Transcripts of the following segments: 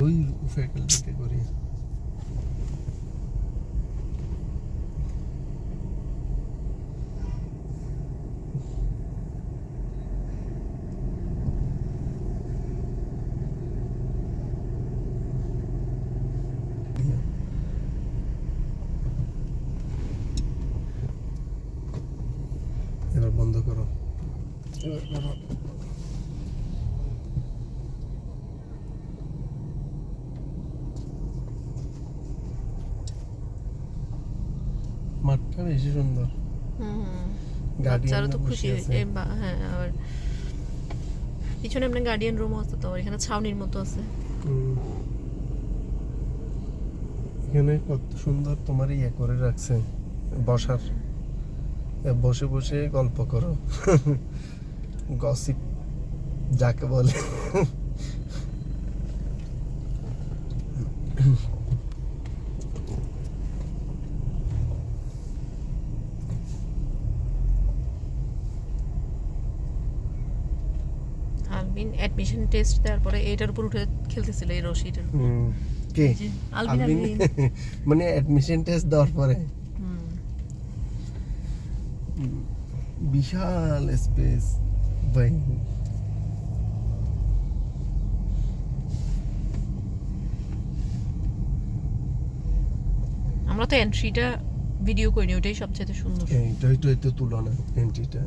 Uy, fue que el বন্ধ করো। মাঠটা বেশি সুন্দর। গার্ডিয়ান তো খুশি হয়েছে। হ্যাঁ আবার পিছনে আপনার গার্ডিয়ান রুম আছে তো এখানে ছাউনির মতো আছে। এখানে কত সুন্দর তোমার ইয়ে করে রাখছে বসার। বসে বসে গল্প করো। গসিপ যাকে বলে। আলবিন অ্যাডমিশন টেস্ট দেওয়ার পরে এটার উপর উঠে খেলতেছিল এই রশিটার। কে? আলবিন মানে অ্যাডমিশন টেস্ট দেওয়ার পরে। বিশাল স্পেস ভাই আমরা তো এন্ট্রিটা ভিডিও করিনি ওটাই সবচেয়ে সুন্দর। এইটা এইটা তো তুলো না এন্ট্রিটা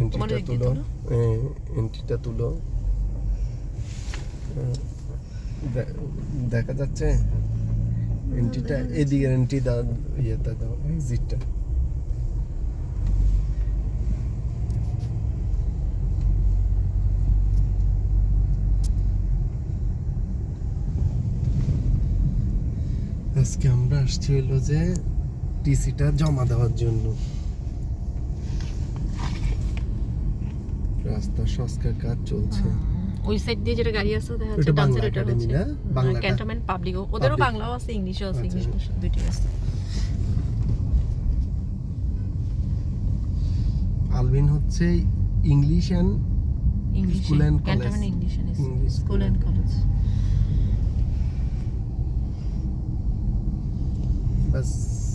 এন্ট্রিটা তুলো? এন্ট্রিটা তুলো। হ্যাঁ, দেখা যাচ্ছে। এন্ট্রিটা এদিকে এন্ট্রি দাও ইয়েটা দাও এক্সিটটা আজকে আমরা আসছি হলো যে টিসিটা জমা দেওয়ার জন্য রাস্তা সংস্কার কাজ চলছে ওই সাইড দিয়ে যেটা গাড়ি আছে দেখা যাচ্ছে বাংলা এটা একাডেমি হচ্ছে না? বাংলাটা? ক্যান্টনমেন্ট পাবলিক ওদেরও বাংলাও আছে ইংলিশও আছে আচ্ছা। ইংলিশ ভাষা দুইটাই আছে আলবিন হচ্ছে English and English and college. Cantonment English school and college bus